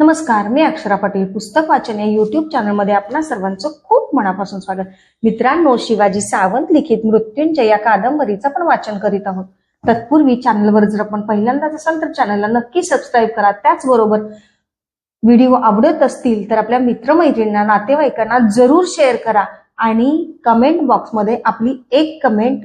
नमस्कार मी अक्षरा पाटील पुस्तक वाचन या युट्यूब चॅनलमध्ये आपल्या सर्वांचं खूप मनापासून स्वागत. मित्रांनो शिवाजी सावंत लिखित मृत्युंजय या कादंबरीचं आपण वाचन करीत आहोत. तत्पूर्वी चॅनलवर जर आपण पहिल्यांदाच असाल तर चॅनलला नक्की सबस्क्राईब करा. त्याचबरोबर व्हिडिओ आवडत असतील तर आपल्या मित्रमैत्रिणींना नातेवाईकांना जरूर शेअर करा आणि कमेंट बॉक्समध्ये आपली एक कमेंट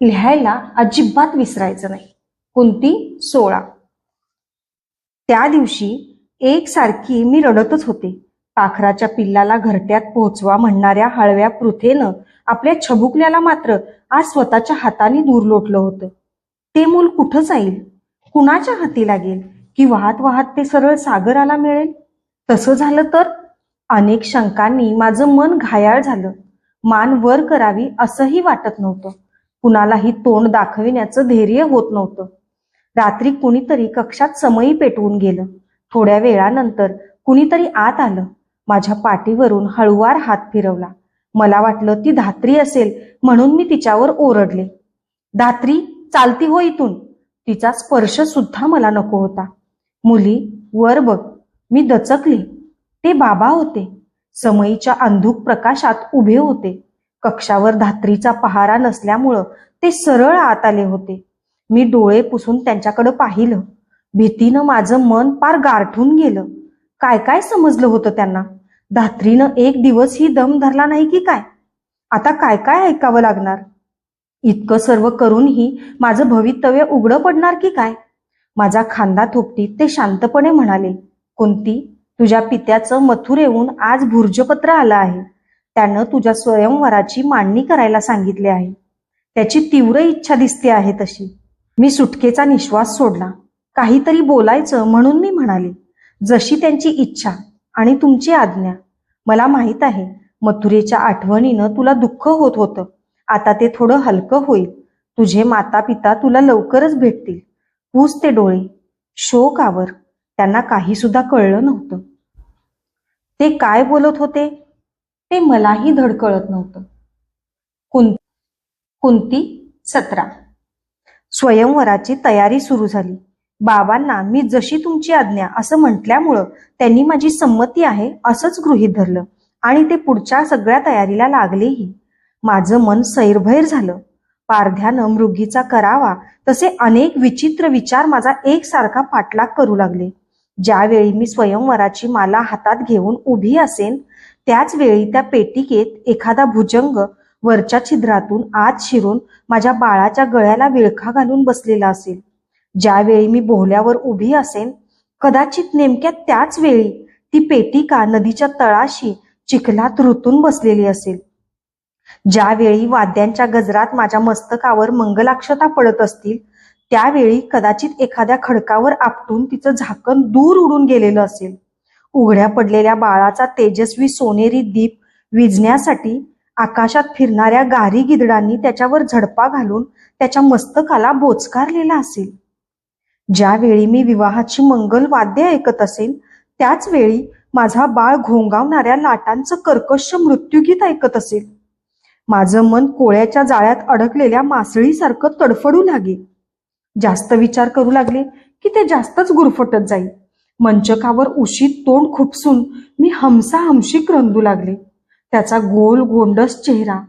लिहायला अजिबात विसरायचं नाही. कोणती? सोळा. त्या दिवशी एकसारखी मी रडतच होते. पाखराच्या पिल्लाला घरट्यात पोहोचवा म्हणणाऱ्या हळव्या पृथेनं आपल्या छबुकल्याला मात्र आज स्वतःच्या हाताने दूर लोटलं होतं. ते मूल कुठं जाईल? कुणाच्या हाती लागेल? की वाहत वाहत ते सरळ सागराला मिळेल? तसं झालं तर? अनेक शंकांनी माझं मन घायाळ झालं. मान वर करावी असंही वाटत नव्हतं. कुणालाही तोंड दाखविण्याचं धैर्य होत नव्हतं. रात्री कुणीतरी कक्षात समयी पेटवून गेलं. थोड्या वेळानंतर कुणीतरी आत आलं. माझ्या पाठीवरून हळुवार हात फिरवला. मला वाटलं ती धात्री असेल म्हणून मी तिच्यावर ओरडले. धात्री चालती हो इथून. तिचा स्पर्श सुद्धा मला नको होता. मुली वर बघ. मी दचकले. ते बाबा होते. समयीच्या अंधुक प्रकाशात उभे होते. कक्षावर धात्रीचा पहारा नसल्यामुळं ते सरळ आत आले होते. मी डोळे पुसून त्यांच्याकडे पाहिलं. भीतीनं माझं मन पार गारठून गेलं. काय काय समजलं होतं त्यांना? धात्रीनं एक दिवस ही दम धरला नाही की काय? आता काय काय ऐकावं लागणार? इतकं सर्व करूनही माझं भवितव्य उघडं पडणार की काय? माझा खांदा थोपटीत ते शांतपणे म्हणाले कोणती तुझ्या पित्याचं मथुर येऊन आज भुर्जपत्र आलं आहे. त्यानं तुझ्या स्वयंवराची मांडणी करायला सांगितले आहे. त्याची तीव्र इच्छा दिसते आहे तशी. मी सुटकेचा निश्वास सोडला. काहीतरी बोलायचं म्हणून मी म्हणाले जशी त्यांची इच्छा आणि तुमची आज्ञा. मला माहीत आहे मथुरेच्या आठवणीनं तुला दुःख होत होतं. आता ते थोडं हलकं होईल. तुझे माता पिता तुला लवकरच भेटतील. पूस ते डोळे. शोक आवर. त्यांना काही सुद्धा कळलं नव्हतं. ते काय बोलत होते? ते मलाही धडकळत नव्हतं. कुंती सतरा. स्वयंवराची तयारी सुरू झाली. बाबांना मी जशी तुमची आज्ञा असं म्हटल्यामुळं त्यांनी माझी संमती आहे असंच गृहीत धरलं आणि ते पुढच्या सगळ्या तयारीला लागलेही. माझं मन सैरभैर झालं. पारध्यानं मृगीचा करावा तसे अनेक विचित्र विचार माझा एकसारखा पाठलाग करू लागले. ज्यावेळी मी स्वयंवराची माला हातात घेऊन उभी असेन त्याच वेळी त्या पेटिकेत एखादा भुजंग वरच्या छिद्रातून आत शिरून माझ्या बाळाच्या गळ्याला विळखा घालून बसलेला असेल. ज्यावेळी मी बोहल्यावर उभी असेन कदाचित नेमक्या त्याच वेळी ती पेटिका नदीच्या तळाशी चिखलात रुतून बसलेली असेल. ज्यावेळी वाद्यांच्या गजरात माझ्या मस्तकावर मंगलाक्षता पडत असतील त्यावेळी कदाचित एखाद्या खडकावर आपटून तिचं झाकण दूर उडून गेलेलं असेल. उघड्या पडलेल्या बाळाचा तेजस्वी सोनेरी दीप विजण्यासाठी आकाशात फिरणाऱ्या गारी गिदडांनी त्याच्यावर झडपा घालून त्याच्या मस्तकाला बोचकारलेला असेल. ज्यावेळी मी विवाहाची मंगल वाद्य ऐकत असेल त्याच वेळी माझा बाळ घोंगावणाऱ्या लाटांचं कर्कश मृत्यूगीत ऐकत असेल. माझं मन कोळ्याच्या जाळ्यात अडकलेल्या मासळीसारखं तडफडू लागे. जास्त विचार करू लागले की ते जास्तच गुरफटत जाईल मंचकावर उशीत तोंड खुपसून मी हमसा हमशीक रंगू लागले. त्याचा गोल गोंडस चेहरा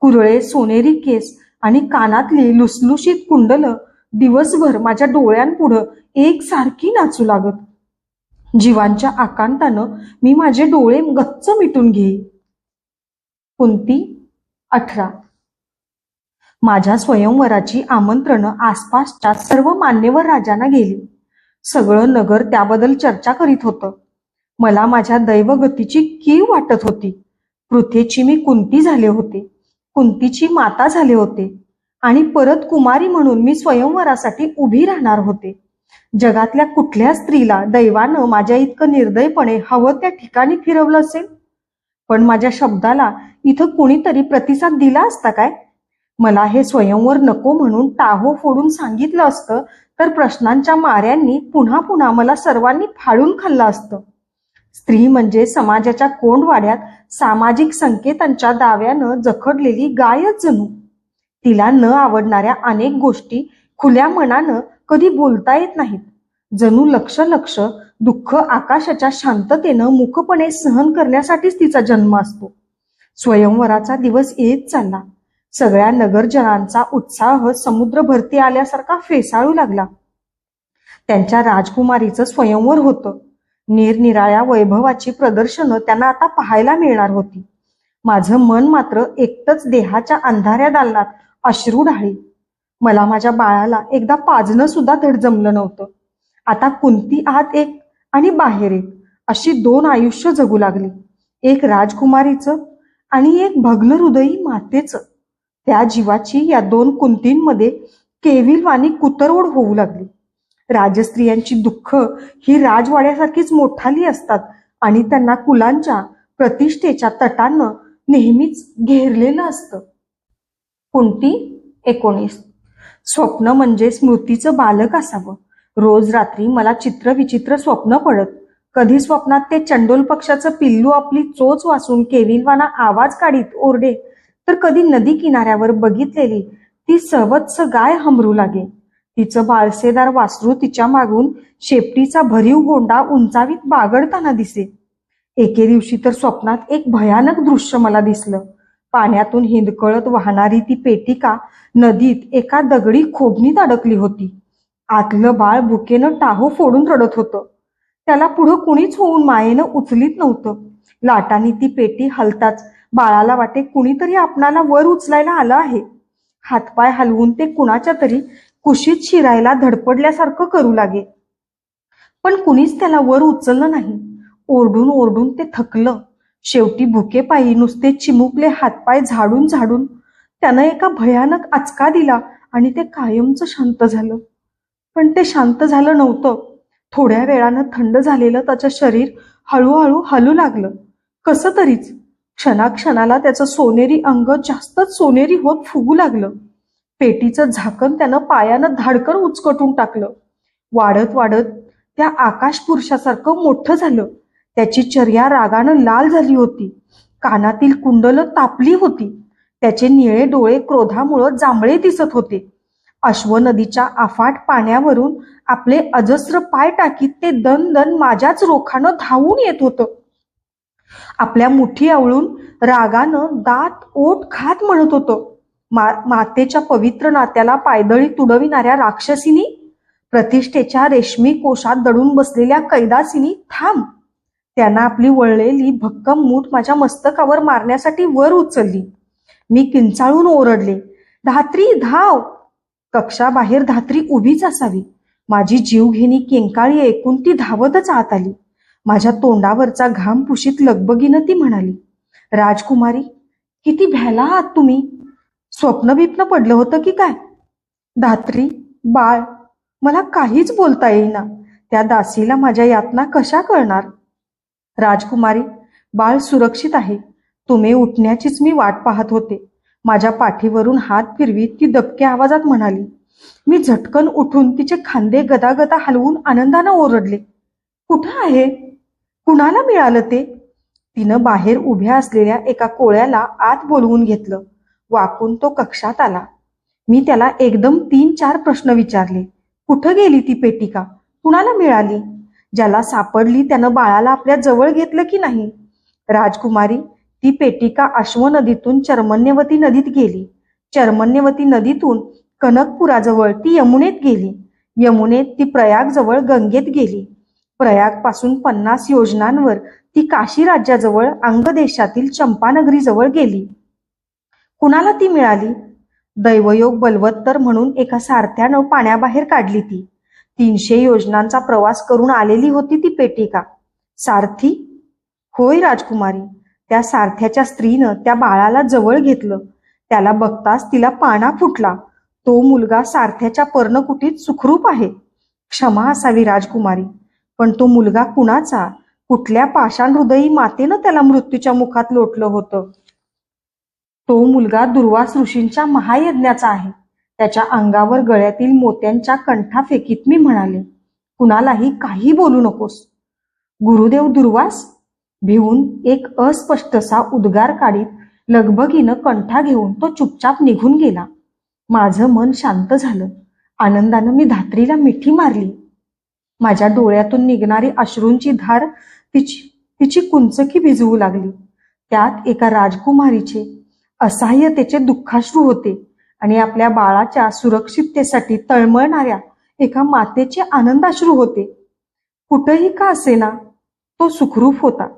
कुरळे सोनेरी केस आणि कानातली लुसलुशीत कुंडलं दिवसभर माझ्या डोळ्यांपुढं एकसारखी नाचू लागत. जीवांच्या आकांतानं मी माझे डोळे गच्च मिटून घेई. कुंती अठरा. माझ्या स्वयंवराची आमंत्रणं आसपासच्या सर्व मान्यवर राजांना गेली. सगळं नगर त्याबद्दल चर्चा करीत होतं. मला माझ्या दैवगतीची कीव वाटत होती. पृथेची मी कुंती झाले होते कुंतीची माता झाले होते आणि परत कुमारी म्हणून मी स्वयंवरासाठी उभी राहणार होते. जगातल्या कुठल्या स्त्रीला दैवानं माझ्या इतकं निर्दयपणे हवं त्या ठिकाणी फिरवलं असेल? पण माझ्या शब्दाला इथं कुणीतरी प्रतिसाद दिला असता काय? मला हे स्वयंवर नको म्हणून टाहो फोडून सांगितलं असतं तर प्रश्नांच्या माऱ्यांनी पुन्हा पुन्हा मला सर्वांनी फाडून खाल्लं असतं. स्त्री म्हणजे समाजाच्या कोंडवाड्यात सामाजिक संकेतांच्या दाव्यानं जखडलेली गायच जणू. तिला न आवडणाऱ्या अनेक गोष्टी खुल्या मनानं कधी बोलता येत नाहीत. जणू लक्ष लक्ष दुःख आकाशाच्या शांततेनं मुखपणे सहन करण्यासाठीच तिचा जन्म असतो. स्वयंवराचा दिवस येत चालला. सगळ्या नगरजनांचा उत्साह समुद्र भरती आल्यासारखा फेसाळू लागला. त्यांच्या राजकुमारीचं स्वयंवर होतं. निरनिराळ्या वैभवाची प्रदर्शनं त्यांना आता पाहायला मिळणार होती. माझं मन मात्र एकटंच देहाच्या अंधाऱ्या दालनात अश्रू ढाळी मला माझ्या बाळाला एकदा पाजणं सुद्धा धड जमलं नव्हतं. आता कुंती आत एक आणि बाहेर एक अशी दोन आयुष्य जगू लागली. एक राजकुमारीचं आणि एक भग्न हृदयी मातेचं. त्या जीवाची या दोन कुंतींमध्ये केविलवाणी कुतरवड होऊ लागली. राजस्त्रियांची दुःख ही राजवाड्यासारखीच मोठाली असतात आणि त्यांना कुलांच्या प्रतिष्ठेच्या तटानं नेहमीच घेरलेलं असतं. कोणती एकोणीस. स्वप्न म्हणजे स्मृतीचं बालक असावं. रोज रात्री मला चित्र विचित्र स्वप्न पडत. कधी स्वप्नात ते चंडोल पक्षाचं पिल्लू आपली चोच वासून केविलवाना आवाज काढीत ओरडे. तर कधी नदी किनाऱ्यावर बघितलेली ती सवत्स गाय हमरू लागे. तिचं बाळसेदार वासरू तिच्या मागून शेपटीचा भरीव गोंडा उंचावीत बागडताना दिसे. एके दिवशी तर स्वप्नात एक भयानक दृश्य मला दिसलं. पाण्यातून हिंदकळत वाहणारी ती पेटिका नदीत एका दगडी खोबणीत अडकली होती. आतलं बाळ भुकेनं टाहो फोडून रडत होतं. त्याला पुढं कुणीच होऊन मायेनं उचलीत नव्हतं. लाटांनी ती पेटी हलताच बाळाला वाटे कुणीतरी आपणाला वर उचलायला आलं आहे. हातपाय हलवून ते कुणाच्या तरी कुशीत शिरायला धडपडल्यासारखं करू लागे. पण कुणीच त्याला वर उचललं नाही. ओरडून ओरडून ते थकलं. शेवटी भुके पायी नुसते चिमुकले हातपाय झाडून झाडून त्यानं एका भयानक आचका दिला आणि ते कायमचं शांत झालं. पण ते शांत झालं नव्हतं. थोड्या वेळानं थंड झालेलं त्याचं शरीर हळूहळू हलू लागलं. कसं तरीच. क्षणाक्षणाला त्याचं सोनेरी अंग जास्तच सोनेरी होत फुगू लागलं. पेटीचं झाकण त्यानं पायानं धाडकन उचकटून टाकलं. वाढत वाढत त्या आकाश पुरुषासारखं मोठं झालं. त्याची चर्या रागानं लाल झाली होती. कानातील कुंडलं तापली होती. त्याचे निळे डोळे क्रोधामुळं जांभळे दिसत होते. अश्व नदीच्या अफाट पाण्यावरून आपले अजस्र पाय टाकीत ते दन दन माझ्याच रोखानं धावून येत होतं. आपल्या मुठी आवळून रागानं दात ओठ खात म्हणत होतं. मा मातेच्या पवित्र नात्याला पायदळी तुडविणाऱ्या राक्षसीनी प्रतिष्ठेच्या रेशमी कोशात दडून बसलेल्या कैदासीनी थांब. त्यांना आपली वळलेली भक्कम मूठ माझ्या मस्तकावर मारण्यासाठी वर उचलली. मी किंचाळून ओरडले धात्री धाव. कक्षाबाहेर धात्री उभीच असावी. माझी जीवघेणी केंकाळी ऐकून ती धावतच आत आली. माझ्या तोंडावरचा घाम पुशीत लगबगीनं ती म्हणाली राजकुमारी किती भ्याला आहात तुम्ही? स्वप्न बिप्न पडलं होतं की काय? धात्री बाळ मला काहीच बोलता येईना. त्या दासीला माझ्या यातना कशा कळणार? राजकुमारी बाळ सुरक्षित आहे. तुम्ही उठण्याचीच मी वाट पाहत होते. माझ्या पाठीवरून हात फिरवीत ती दबक्या आवाजात म्हणाली मी झटकन उठून तिचे खांदे गदागदा हलवून आनंदानं ओरडले. कुठं आहे? कुणाला मिळालं ते? तिनं बाहेर उभ्या असलेल्या एका कोळ्याला आत बोलवून घेतलं. वाकून तो कक्षात आला. मी त्याला एकदम तीन चार प्रश्न विचारले. कुठं गेली ती पेटिका? कुणाला मिळाली? ज्याला सापडली त्यानं बाळाला आपल्या जवळ घेतलं की नाही? राजकुमारी ती पेटिका अश्व नदीतून चर्मण्यवती नदीत गेली. चर्मण्यवती नदीतून कनकपुराजवळ ती यमुनेत गेली. यमुनेत ती प्रयागजवळ गंगेत गेली. प्रयागपासून पन्नास योजनांवर ती काशी राज्याजवळ अंगदेशातील चंपानगरीजवळ गेली. कुणाला ती मिळाली? दैवयोग बलवत्तर म्हणून एका सारथ्यानं पाण्याबाहेर काढली ती. तीनशे योजनांचा प्रवास करून आलेली होती ती पेटिका. सारथी? होय राजकुमारी. त्या सारथ्याच्या स्त्रीनं त्या बाळाला जवळ घेतलं. त्याला बघताच तिला पाना फुटला. तो मुलगा सारथ्याच्या पर्णकुटीत सुखरूप आहे. क्षमा असावी राजकुमारी. पण तो मुलगा कुणाचा? कुठल्या पाषाण हृदयी मातेनं त्याला मृत्यूच्या मुखात लोटलं होतं? तो मुलगा दुर्वास ऋषींच्या महायज्ञाचा आहे. त्याच्या अंगावर गळ्यातील मोत्यांच्या कंठा फेकीत मी म्हणाले कुणालाही काही बोलू नकोस. गुरुदेव दुर्वास भिवून एक अस्पष्टसा उद्गार काढीत लगबगीनं कंठा घेऊन तो चुपचाप निघून गेला. माझं मन शांत झालं. आनंदानं मी धात्रीला मिठी मारली. माझ्या डोळ्यातून निघणारी अश्रूंची धार तिची तिची कुंचकी भिजवू लागली. त्यात एका राजकुमारीचे असहाय्यतेचे दुःखाश्रू होते आणि आपल्या बाळाच्या सुरक्षिततेसाठी तळमळणाऱ्या एका मातेचे आनंदाश्रू होते. कुठंही का असेना तो सुखरूप होता.